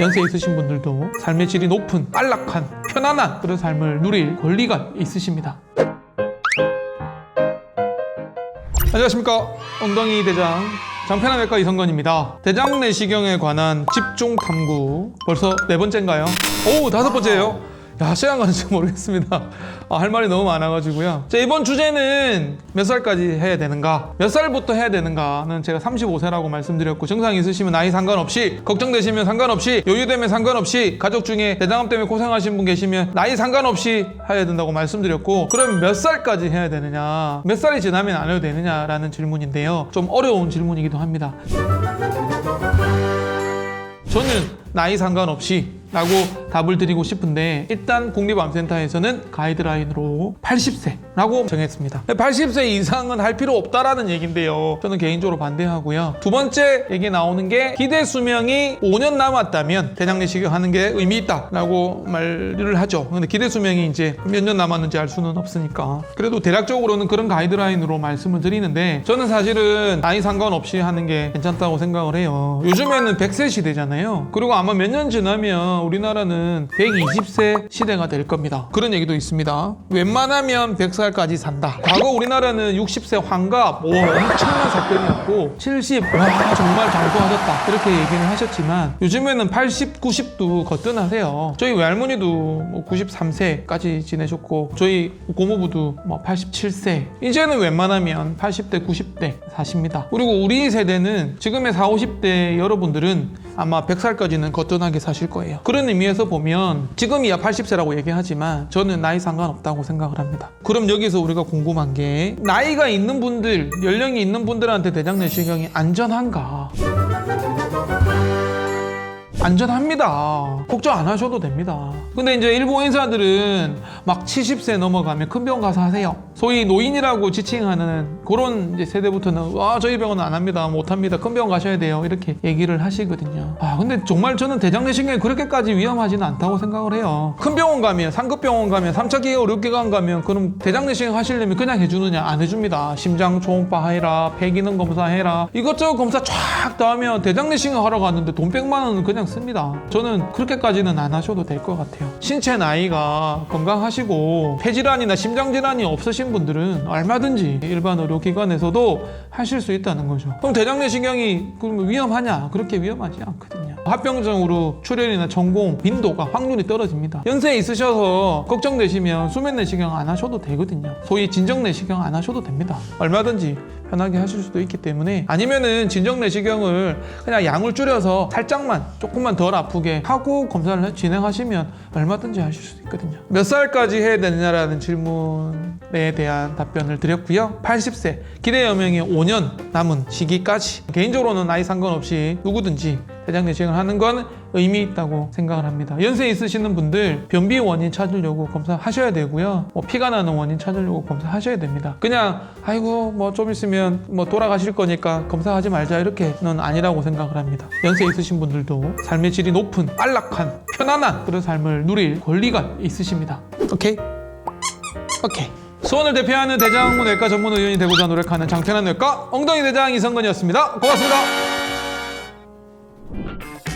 연세 있으신 분들도 삶의 질이 높은 안락한 편안한 그런 삶을 누릴 권리가 있으십니다. 안녕하십니까 엉덩이 대장 장편한외과 이성건입니다. 대장 내시경에 관한 집중 탐구 벌써 네 번째인가요? 오 다섯 번째예요. 야 시간 가는지 모르겠습니다. 아, 할 말이 너무 많아가지고요. 자 이번 주제는 몇 살까지 해야 되는가? 몇 살부터 해야 되는가는 제가 35세라고 말씀드렸고 증상 있으시면 나이 상관없이 걱정되시면 상관없이 여유되면 상관없이 가족 중에 대장암 때문에 고생하신 분 계시면 나이 상관없이 해야 된다고 말씀드렸고 그럼 몇 살까지 해야 되느냐? 몇 살이 지나면 안 해도 되느냐라는 질문인데요. 좀 어려운 질문이기도 합니다. 저는 나이 상관없이 라고 답을 드리고 싶은데 일단 국립암센터에서는 가이드라인으로 80세라고 정했습니다. 80세 이상은 할 필요 없다라는 얘기인데요. 저는 개인적으로 반대하고요. 두 번째 얘기 나오는 게 기대 수명이 5년 남았다면 대장 내시경 하는 게 의미 있다라고 말을 하죠. 근데 기대 수명이 이제 몇 년 남았는지 알 수는 없으니까. 그래도 대략적으로는 그런 가이드라인으로 말씀을 드리는데 저는 사실은 나이 상관없이 하는 게 괜찮다고 생각을 해요. 요즘에는 100세 시대잖아요. 그리고 아마 몇 년 지나면 우리나라는 120세 시대가 될 겁니다. 그런 얘기도 있습니다. 웬만하면 100살까지 산다. 과거 우리나라는 60세 환갑, 오, 엄청난 사건이었고 70, 와 정말 장수하셨다. 이렇게 얘기를 하셨지만 요즘에는 80, 90도 거뜬하세요. 저희 외할머니도 뭐 93세까지 지내셨고 저희 고모부도 뭐 87세. 이제는 웬만하면 80대, 90대 사십니다. 그리고 우리 세대는 지금의 40, 50대 여러분들은 아마 100살까지는 거뜬하게 사실 거예요. 그런 의미에서 보면 지금이야 80세라고 얘기하지만 저는 나이 상관없다고 생각을 합니다. 그럼 여기서 우리가 궁금한 게 나이가 있는 분들, 연령이 있는 분들한테 대장 내시경이 안전한가? 안전합니다. 걱정 안 하셔도 됩니다. 근데 이제 일부 의사들은 막 70세 넘어가면 큰 병원 가서 하세요. 소위 노인이라고 지칭하는 그런 세대부터는 아 저희 병원은 안 합니다. 못 합니다. 큰 병원 가셔야 돼요. 이렇게 얘기를 하시거든요. 아 근데 정말 저는 대장 내시경이 그렇게까지 위험하지는 않다고 생각을 해요. 큰 병원 가면 상급 병원 가면 3차 기계 의료기관 가면 그럼 대장 내시경 하시려면 그냥 해주느냐 안 해줍니다. 심장 초음파 해라, 폐기능 검사 해라 이것저것 검사 쫙 다 하면 대장 내시경 하러 갔는데 돈 100만 원은 그냥 씁니다. 저는 그렇게까지는 안 하셔도 될 것 같아요. 신체 나이가 건강하시고 폐질환이나 심장질환이 없으신 분들은 얼마든지 일반 의료기관에서도 하실 수 있다는 거죠. 그럼 대장 내시경이 그러면 위험하냐? 그렇게 위험하지 않거든요. 합병증으로 출혈이나 전공 빈도가 확률이 떨어집니다. 연세 있으셔서 걱정되시면 수면 내시경 안 하셔도 되거든요. 소위 진정 내시경 안 하셔도 됩니다. 얼마든지 편하게 하실 수도 있기 때문에 아니면은 진정 내시경을 그냥 양을 줄여서 살짝만 조금만 덜 아프게 하고 검사를 진행하시면 얼마든지 하실 수 있거든요. 몇 살까지 해야 되느냐라는 질문에 대한 답변을 드렸고요. 80세 기대 여명이 5년 남은 시기까지 개인적으로는 나이 상관없이 누구든지 대장 내시경을 하는 건 의미 있다고 생각을 합니다. 연세 있으시는 분들 변비 원인 찾으려고 검사하셔야 되고요. 뭐 피가 나는 원인 찾으려고 검사하셔야 됩니다. 그냥 아이고 뭐 좀 있으면 뭐 돌아가실 거니까 검사하지 말자 이렇게는 아니라고 생각을 합니다. 연세 있으신 분들도 삶의 질이 높은 안락한 편안한 그런 삶을 누릴 권리가 있으십니다. 오케이? 오케이. 수원을 대표하는 대장내과 전문 의원이 되고자 노력하는 장편한 뇌과 엉덩이 대장 이성건이었습니다. 고맙습니다. Thank you.